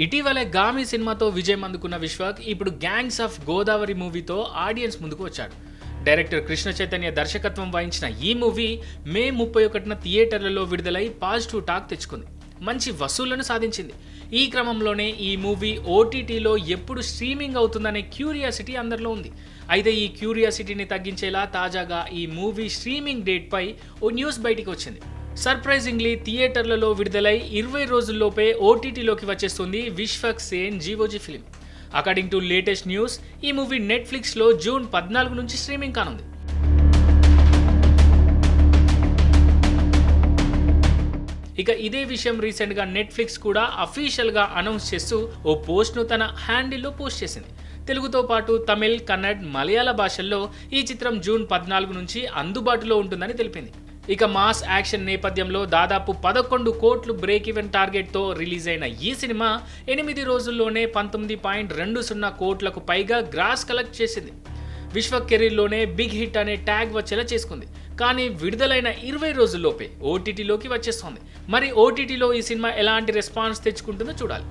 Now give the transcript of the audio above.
ఇటీవలే గామి సినిమాతో విజయం అందుకున్న విశ్వక్ ఇప్పుడు గ్యాంగ్స్ ఆఫ్ గోదావరి మూవీతో ఆడియన్స్ ముందుకు వచ్చాడు. డైరెక్టర్ కృష్ణ చైతన్య దర్శకత్వం వహించిన ఈ మూవీ మే ముప్పై ఒకటిన థియేటర్లలో విడుదలై పాజిటివ్ టాక్ తెచ్చుకుంది. మంచి వసూళ్ళను సాధించింది. ఈ క్రమంలోనే ఈ మూవీ ఓటీటీలో ఎప్పుడు స్ట్రీమింగ్ అవుతుందనే క్యూరియాసిటీ అందరిలో ఉంది. అయితే ఈ క్యూరియాసిటీని తగ్గించేలా తాజాగా ఈ మూవీ స్ట్రీమింగ్ డేట్పై ఓ న్యూస్ బయటికి వచ్చింది. సర్ప్రైజింగ్లీ థియేటర్లలో విడుదలై ఇరవై రోజుల్లోపే ఓటీటీలోకి వచ్చేస్తుంది Vishwak Sen GOG film. According to latest news ఈ మూవీ నెట్ఫ్లిక్స్లో జూన్ పద్నాలుగు నుంచి స్ట్రీమింగ్ కానుంది. ఇక ఇదే విషయం రీసెంట్గా నెట్ఫ్లిక్స్ కూడా అఫీషియల్గా అనౌన్స్ చేస్తూ ఓ పోస్ట్ను తన హ్యాండిల్లో పోస్ట్ చేసింది. తెలుగుతో పాటు తమిళ్ కన్నడ్ మలయాళ భాషల్లో ఈ చిత్రం జూన్ పద్నాలుగు నుంచి అందుబాటులో ఉంటుందని తెలిపింది. ఇక మాస్ యాక్షన్ నేపథ్యంలో దాదాపు పదకొండు కోట్లు బ్రేక్ ఈవెన్ టార్గెట్తో రిలీజ్ అయిన ఈ సినిమా ఎనిమిది రోజుల్లోనే పంతొమ్మిది పాయింట్ రెండు సున్నా కోట్లకు పైగా గ్రాస్ కలెక్ట్ చేసింది. విశ్వ కెరీర్లోనే బిగ్ హిట్ అనే ట్యాగ్ వచ్చేలా చేసుకుంది. కానీ విడుదలైన ఇరవై రోజుల్లోపే ఓటీటీలోకి వచ్చేస్తుంది. మరి ఓటీటీలో ఈ సినిమా ఎలాంటి రెస్పాన్స్ తెచ్చుకుంటుందో చూడాలి.